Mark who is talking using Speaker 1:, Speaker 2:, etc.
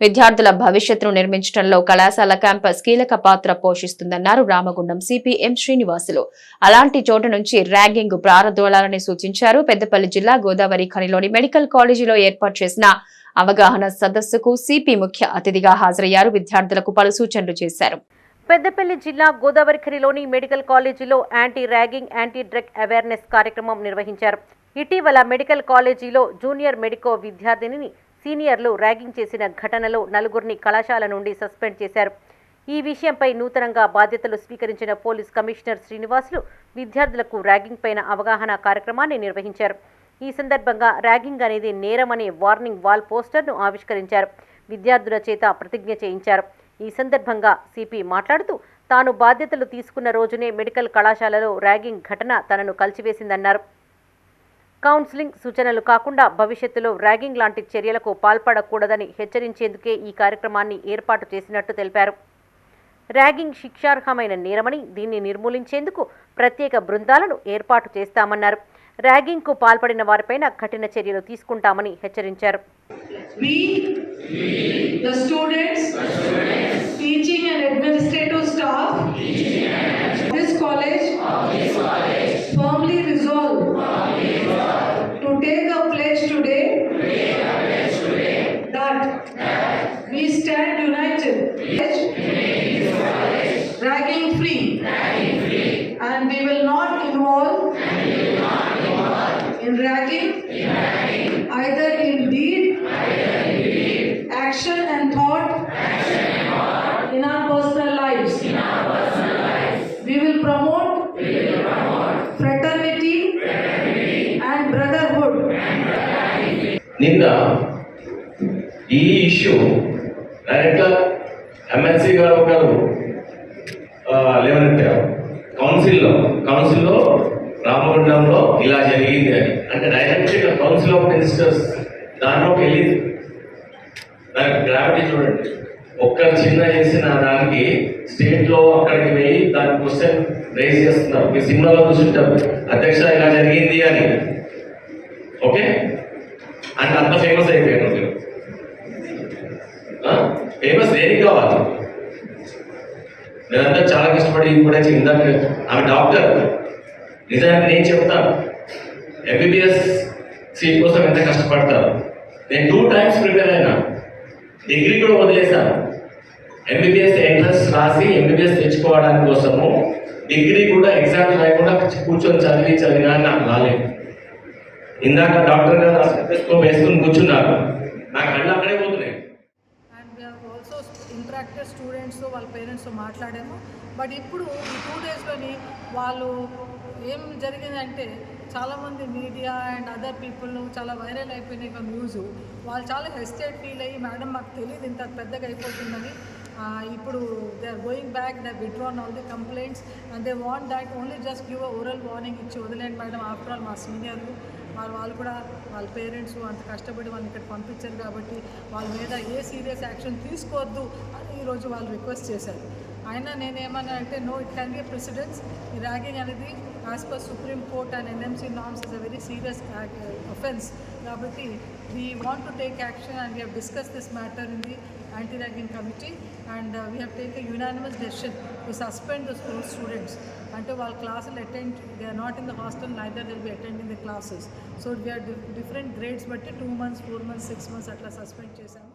Speaker 1: విద్యార్థుల భవిష్యత్తును నిర్మించడంలో కళాశాల క్యాంపస్ కీలక పాత్ర పోషిస్తుందన్నారు రామగుండం సిపిఎం శ్రీనివాసులు. అలాంటి చోట నుంచి ర్యాగింగ్ ప్రారంభోళాలని సూచించారు పెద్దపల్లి జిల్లా గోదావరి ఖనిలోని మెడికల్ కాలేజీలో ఏర్పాటు చేసిన అవగాహన సదస్సుకు సిపి ముఖ్య అతిథిగా హాజరయ్యారు. విద్యార్థులకు పలు సూచనలు చేశారు.
Speaker 2: పెద్దపల్లి జిల్లా గోదావరిఖరిలోని మెడికల్ కాలేజీలో anti ragging anti drug awareness కార్యక్రమం నిర్వహించారు. ఇటీవల మెడికల్ కాలేజీలో జూనియర్ మెడికో విద్యార్థినిని సీనియర్లు ర్యాగింగ్ చేసిన ఘటనలో నలుగురిని కళాశాల నుండి సస్పెండ్ చేశారు. ఈ విషయంపై నూతనంగా బాధ్యతలు స్వీకరించిన పోలీస్ కమిషనర్ శ్రీనివాసులు విద్యార్థులకు ర్యాగింగ్ పైన అవగాహన కార్యక్రమాన్ని నిర్వహించారు. ఈ సందర్భంగా ర్యాగింగ్ అనేది నేరమనే వార్నింగ్ వాల్ పోస్టర్ను ఆవిష్కరించారు. విద్యార్థుల చేత ప్రతిజ్ఞ చేయించారు. ఈ సందర్భంగా సిపి మాట్లాడుతూ తాను బాధ్యతలు తీసుకున్న రోజునే మెడికల్ కళాశాలలో ర్యాగింగ్ ఘటన తనను కలిచివేసిందన్నారు కౌన్సిలింగ్ సూచనలు కాకుండా భవిష్యత్తులో ర్యాగింగ్ లాంటి చర్యలకు పాల్పడకూడదని హెచ్చరించేందుకే ఈ కార్యక్రమాన్ని ఏర్పాటు చేసినట్టు తెలిపారు. ర్యాగింగ్ శిక్షార్హమైన నేరమని దీన్ని నిర్మూలించేందుకు ప్రత్యేక బృందాలను ఏర్పాటు చేస్తామన్నారు. ర్యాగింగ్కు పాల్పడిన వారిపైన కఠిన చర్యలు తీసుకుంటామని హెచ్చరించారు.
Speaker 3: Dragging free. Free. And we will not involve, will not involve in ragging, in ragging either, in deed, either in deed, action, and thought, action and thought in, our personal lives. in our personal lives. We will promote, we will promote fraternity, fraternity and brotherhood.
Speaker 4: And the Ninda, ಈ issue MLC గారు ఒకరు లేవనెత్తారు. కౌన్సిల్లో కౌన్సిల్లో రామగుండంలో ఇలా జరిగింది అని. అంటే డైరెక్ట్గా కౌన్సిల్ ఆఫ్ మినిస్టర్స్ దానిలోకి వెళ్ళింది. దానికి గ్రావిటీ చూడండి. ఒక్క చిన్న చేసిన దానికి స్టేట్లో అక్కడికి వెళ్ళి దాని క్వశ్చన్ రేజ్ చేస్తున్నారు. మీ సినిమాలో చూసుంటారు అధ్యక్ష ఇలా జరిగింది అని. ఓకే అంటే అంత ఫేమస్ అయిపోయాను ఫేమస్ దేనికి కావాలి? నేనంతా చాలా కష్టపడి కూడా ఇందాక ఆమె డాక్టర్. నిజానికి నేను చెప్తాను. ఎంబీబీఎస్ సీట్ కోసం ఎంత కష్టపడతారు? నేను టూ టైమ్స్ ప్రిపేర్ అయినా. డిగ్రీ కూడా వదిలేశాను. ఎంబీబీఎస్ ఎంట్రన్స్ రాసి ఎంబీబీఎస్ తెచ్చుకోవడానికి కోసము డిగ్రీ కూడా ఎగ్జామ్స్ రాయకుండా కూర్చొని చదివి చదివినా నాకు రాలేదు. ఇందాక డాక్టర్ గారు ఆ వేసుకుని కూర్చున్నారు నా కళ్ళు అక్కడే పోతున్నాయి
Speaker 5: అండ్ వీ హ్యావ్ ఆల్సో స్టూడెంట్స్తో స్టూడెంట్స్ వాళ్ళ పేరెంట్స్తో మాట్లాడాము. బట్ ఇప్పుడు ఈ టూ డేస్లోని వాళ్ళు ఏం జరిగిందంటే చాలామంది మీడియా అండ్ అదర్ పీపుల్ చాలా వైరల్ అయిపోయినాయి ఒక న్యూస్ వాళ్ళు చాలా హెస్టేట్ ఫీల్ అయ్యి మేడం మాకు తెలియదు ఇంత పెద్దగా అయిపోతుందని. ఇప్పుడు they are going back they withdrawn all the complaints and they want that only just give oral warning ఇచ్చి వదిలేండి మేడం ఆఫ్టర్ ఆల్ మా సీనియర్లు వాళ్ళు వాళ్ళు కూడా వాళ్ళ పేరెంట్స్ అంత కష్టపడి వాళ్ళని ఇక్కడ పంపించారు కాబట్టి వాళ్ళ మీద ఏ సీరియస్ యాక్షన్ తీసుకోవద్దు అని ఈరోజు వాళ్ళు రిక్వెస్ట్ చేశారు. అయినా నేనేమన్నా అంటే no it can be precedence ఈ ర్యాగింగ్ అనేది as per supreme court and NMC norms is a very serious offence కాబట్టి we want to take action and we have discuss this matter in the anti ragging committee and we have take a unanimous decision to suspend the school students అంటే వాళ్ళ క్లాసులు attend they are not in the hostel neither they'll be attending the classes so we are different grades బట్టి two months four months six months అట్లా suspend చేశాము.